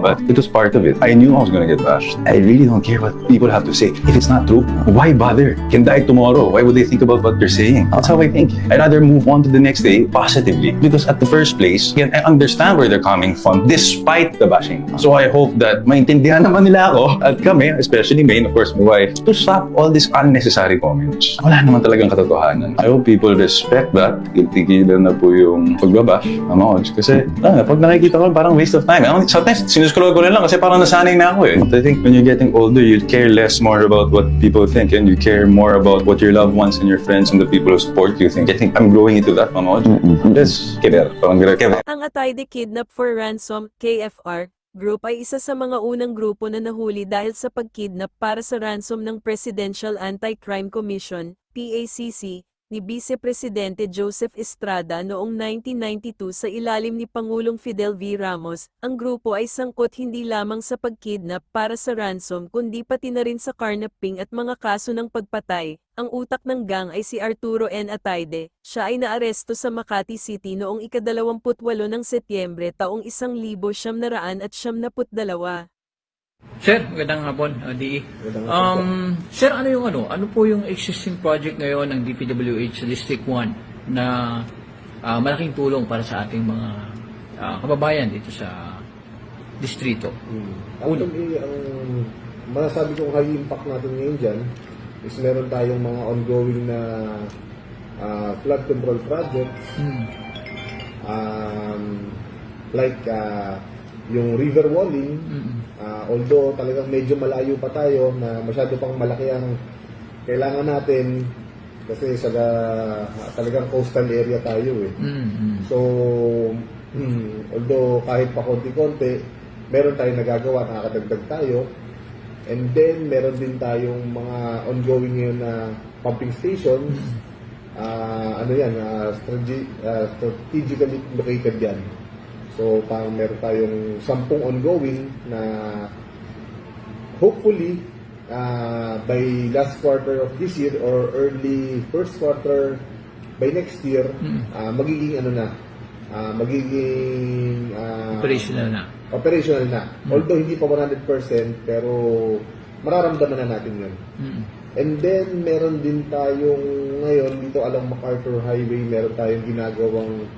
but it was part of it. I knew I was gonna get bashed. I really don't care what people have to say. If it's not true, why bother? Can die tomorrow. Why would they think about what they're saying? That's how I think. I'd rather move on to the next day positively. Because at the first place, I understand where they're coming from despite the bashing. So I hope that maintindihan naman nila ako at kami, especially Maine, of course, my wife, to stop all these unnecessary comments. Wala naman talagang katotohanan. I hope people respect that. Tigilan na po yung pagbabash, mga odds. Kasi, ah, pag nakikita ko, parang waste of time. Sometimes, sinuscroll ko na lang kasi parang nasanay na ako eh. I think when you're getting older, you care less more about what people think and you care more about what your loved ones and your friends and the people who support you think. I think I'm growing into that, mga odds. I'm just kidding. Parang kidding. Ang Atayde Kidnap for Ransom, KFR, group ay isa sa mga unang grupo na nahuli dahil sa pagkidnap para sa ransom ng Presidential Anti-Crime Commission, PACC, ni Vice Presidente Joseph Estrada noong 1992 sa ilalim ni Pangulong Fidel V. Ramos, ang grupo ay sangkot hindi lamang sa pagkidnap para sa ransom kundi pati na rin sa carnapping at mga kaso ng pagpatay. Ang utak ng gang ay si Arturo N. Atayde. Siya ay naaresto sa Makati City noong ikadalawamputwalo ng Setyembre taong isang libo siyam naraan at siyam naput dalawa. Sir, magandang hapon, uh, DE. Um, sir, ano yung ano? Ano po yung existing project ngayon ng DPWH District 1 na ah, malaking tulong para sa ating mga ah, kababayan dito sa distrito? Actually, ang masasabi kong high impact natin ngayon dyan is meron tayong mga ongoing na ah, flood control projects Hmm. um, like ah, yung river walling ah, although talagang medyo malayo pa tayo na masyado pang malaki ang kailangan natin kasi sa talagang coastal area tayo eh Mm-mm. So, hmm, although kahit pa konti-konti, meron tayong nagagawa, nakakadagdag tayo. And then, meron din tayong mga ongoing ngayon na pumping stations. Ah, ano yan, ah, strate- ah, strategically located yan. So, parang meron tayong sampung ongoing na hopefully, ah, by last quarter of this year or early first quarter by next year, ah, magiging ano na, ah, magiging ah, Operational na. operational na. Although hindi pa 100%, pero mararamdaman na natin yun. Mm-mm. And then, meron din tayong ngayon dito along MacArthur Highway, meron tayong ginagawang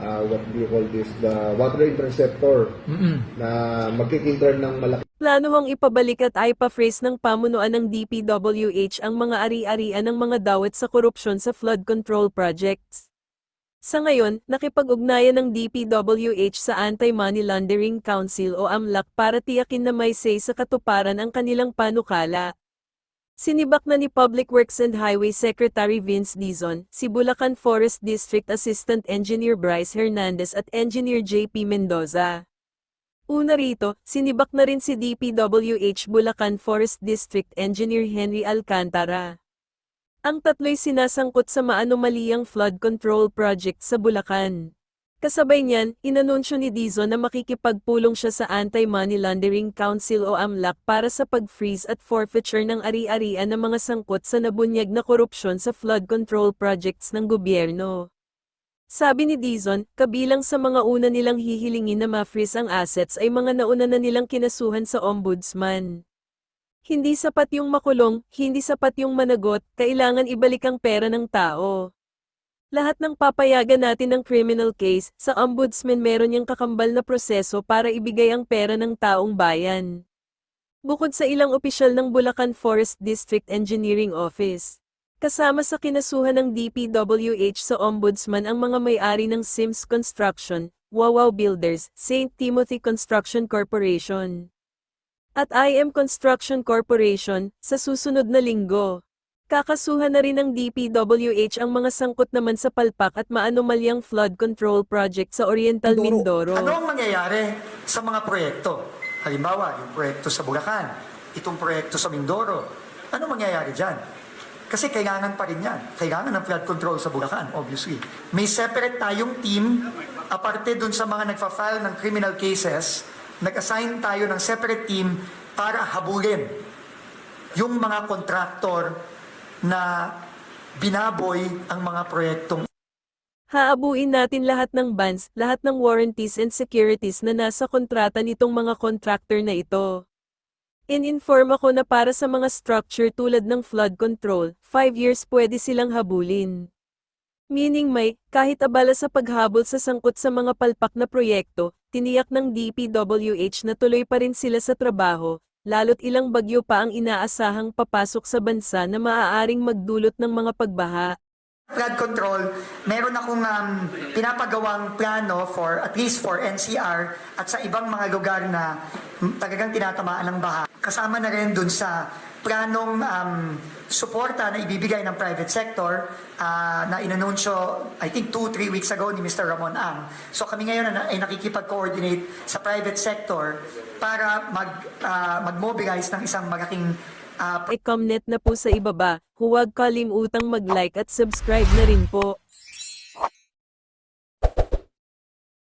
ah, what do you call this, the water interceptor Mm-mm. na magkikater ng malaki Plano hang ipabalik at ipa-phrase ng pamunuan ng DPWH ang mga ari-arian ng mga dawat sa korupsyon sa flood control projects. Sa ngayon, nakipag-ugnayan ng DPWH sa Anti-Money Laundering Council o AMLAC para tiyakin na may say sa katuparan ang kanilang panukala. Sinibak na ni Public Works and Highway Secretary Vince Dizon, si Bulacan Forest District Assistant Engineer Bryce Hernandez at Engineer JP Mendoza. Una rito, sinibak na rin si DPWH Bulacan Forest District Engineer Henry Alcantara. Ang tatlo'y sinasangkot sa maanomaliyang flood control project sa Bulacan. Kasabay niyan, inanunsyo ni Dizon na makikipagpulong siya sa Anti-Money Laundering Council o AMLAC para sa pag-freeze at forfeiture ng ari-arian ng mga sangkot sa nabunyag na korupsyon sa flood control projects ng gobyerno. Sabi ni Dizon, kabilang sa mga una nilang hihilingin na ma-freeze ang assets ay mga nauna na nilang kinasuhan sa ombudsman. Hindi sapat yung makulong, hindi sapat yung managot, kailangan ibalik ang pera ng tao. Lahat ng papayagan natin ng criminal case, sa ombudsman meron niyang kakambal na proseso para ibigay ang pera ng taong bayan. Bukod sa ilang opisyal ng Bulacan Forest District Engineering Office. Kasama sa kinasuhan ng DPWH sa Ombudsman ang mga may-ari ng Sims Construction, Wawaw Builders, St. Timothy Construction Corporation, at IM Construction Corporation, sa susunod na linggo. Kakasuhan na rin ng DPWH ang mga sangkot naman sa palpak at maanomalyang flood control project sa Oriental Mindoro. Ano ang mangyayari sa mga proyekto? Halimbawa, yung proyekto sa Bulacan, itong proyekto sa Mindoro. Ano mangyayari dyan? Kasi kailangan pa rin yan. Kailangan ng flood control sa Bulacan, obviously. May separate tayong team, aparte dun sa mga nagfa-file ng criminal cases, nag-assign tayo ng separate team para habulin yung mga kontraktor na binaboy ang mga proyektong Haabuin natin lahat ng bans, lahat ng warranties and securities na nasa kontrata nitong mga contractor na ito. In-inform ako na para sa mga structure tulad ng flood control, 5 years pwede silang habulin. Meaning may, kahit abala sa paghabol sa sangkot sa mga palpak na proyekto, tiniyak ng DPWH na tuloy pa rin sila sa trabaho, lalo't ilang bagyo pa ang inaasahang papasok sa bansa na maaaring magdulot ng mga pagbaha. flood control, meron akong um, pinapagawang plano for at least for NCR at sa ibang mga lugar na mm, talagang tinatamaan ng baha. Kasama na rin dun sa planong um, suporta na ibibigay ng private sector ah, na inanunsyo, I think 2-3 weeks ago ni Mr. Ramon Ang. So kami ngayon ay nakikipag-coordinate sa private sector para mag, ah, mag-mobilize ng isang malaking ah, E-comnet na po sa ibaba, huwag kalimutang mag-like at subscribe na rin po.